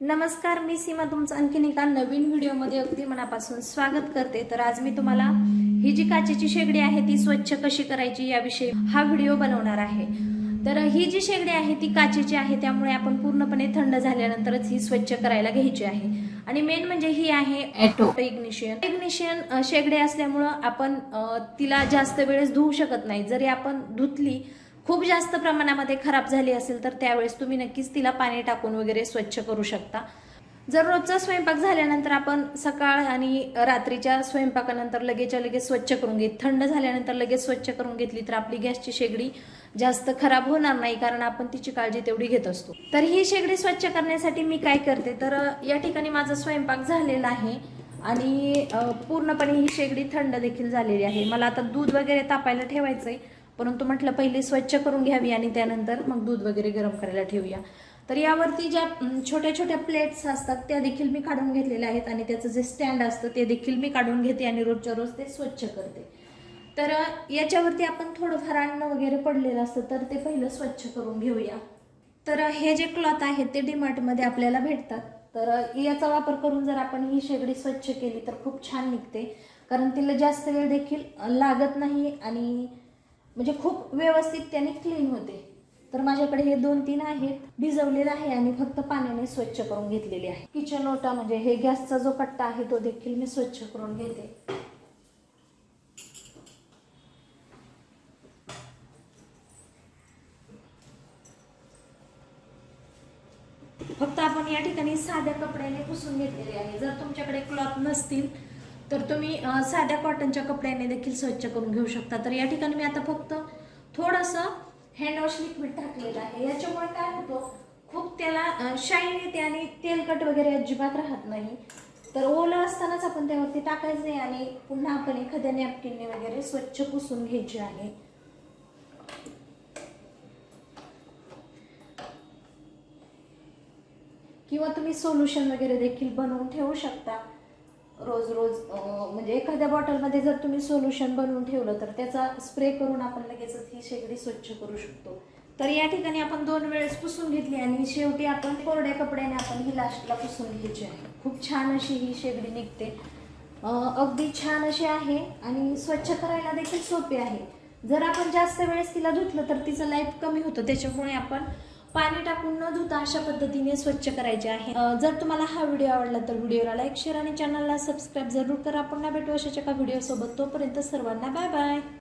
नमस्कार मी सीमा. तुमचं आणखीन एका नवीन व्हिडिओमध्ये अगदी मनापासून स्वागत करते. तर आज मी तुम्हाला ही जी काचेची शेगडी आहे ती स्वच्छ कशी करायची याविषयी हा व्हिडिओ बनवणार आहे. तर ही जी शेगडी आहे ती काचेची आहे त्यामुळे आपण पूर्णपणे थंड झाल्यानंतरच ही स्वच्छ करायला घ्यायची आहे. आणि मेन म्हणजे ही आहे ॲटो इग्निशियन इग्निशियन शेगडी असल्यामुळं आपण तिला जास्त वेळेस धुवू शकत नाही. जरी आपण धुतली खूप जास्त प्रमाणामध्ये खराब झाली असेल तर त्यावेळेस तुम्ही नक्कीच तिला पाणी टाकून वगैरे स्वच्छ करू शकता. जर रोजचा स्वयंपाक झाल्यानंतर आपण सकाळ आणि रात्रीच्या स्वयंपाकानंतर लगेचच्या लगेच स्वच्छ करून घेत थंड झाल्यानंतर लगेच स्वच्छ करून घेतली तर आपली गॅसची शेगडी जास्त खराब होणार नाही कारण आपण तिची काळजी तेवढी घेत असतो. तर ही शेगडी स्वच्छ करण्यासाठी मी काय करते तर या ठिकाणी माझा स्वयंपाक झालेला आहे आणि पूर्णपणे ही शेगडी थंड देखील झालेली आहे. मला आता दूध वगैरे तापायला ठेवायचं आहे परंतु म्हटलं पहिले स्वच्छ करून घ्यावी आणि त्यानंतर मग दूध वगैरे गरम करायला ठेवूया. तर यावरती ज्या छोट्या छोट्या प्लेट्स असतात त्या देखील मी काढून घेतलेल्या आहेत आणि त्याचं जे स्टँड असतं ते देखील मी काढून घेते आणि रोजच्या रोज ते स्वच्छ करते. तर याच्यावरती आपण थोडंफार अन्न वगैरे पडलेलं असतं तर ते पहिलं स्वच्छ करून घेऊया. तर हे जे क्लॉथ आहेत ते डीमार्टमध्ये आपल्याला भेटतात. तर याचा वापर करून जर आपण ही शेगडी स्वच्छ केली तर खूप छान निघते. कारण तिला जास्त वेळ देखील लागत नाही आणि म्हणजे खूप व्यवस्थित त्याने क्लीन होते. तर माझ्याकडे हे दोन तीन आहेत भिजवलेलं आहे आणि फक्त पाण्याने स्वच्छ करून घेतलेले आहे. किचन ओटा म्हणजे हे गॅसचा जो कट्टा आहे तो देखील मी स्वच्छ करून घेते. फक्त आपण या ठिकाणी साध्या कपड्याने पुसून घेतलेले आहे. जर तुमच्याकडे क्लॉथ नसतील तर तुम्ही साध्या कॉटनच्या कपड्याने देखील स्वच्छ करून घेऊ शकता. तर या ठिकाणी मी आता फक्त थोडंसं हँडवॉश लिक्विड टाकलेलं आहे. याच्यामुळे काय होतं खूप त्याला शाईन येते आणि तेलकट वगैरे अजिबात राहत नाही. तर ओलं असतानाच आपण त्यावरती टाकायचं नाही आणि पुन्हा आपण एखाद्या नॅपकिनने वगैरे स्वच्छ पुसून घ्यायचे आहे. किंवा तुम्ही सोल्युशन वगैरे देखील बनवून ठेवू शकता. रोज रोज म्हणजे एखाद्या बॉटलमध्ये जर तुम्ही सोल्युशन बनवून ठेवलं तर त्याचा स्प्रे करून आपण लगेचच ही शेगडी स्वच्छ करू शकतो. तर या ठिकाणी आपण दोन वेळेस पुसून घेतली आणि शेवटी आपण कोरड्या कपड्याने आपण ही लास्टला पुसून घ्यायची आहे. खूप छान अशी ही शेगडी निघते. अगदी छान अशी आहे आणि स्वच्छ करायला देखील सोपे आहे. जर आपण जास्त वेळेस तिला धुतलं तर तिचं लाईफ कमी होतं. त्याच्यामुळे आपण पाणी टाकून न धुता अशा पद्धतीने स्वच्छ करायचे आहे. जर तुम्हाला हा व्हिडिओ आवडला तर व्हिडिओला लाईक शेअर आणि चॅनलला सबस्क्राईब जरूर करा. ना भेटू अशाच्या एका व्हिडिओसोबत. तोपर्यंत सर्वांना बाय बाय.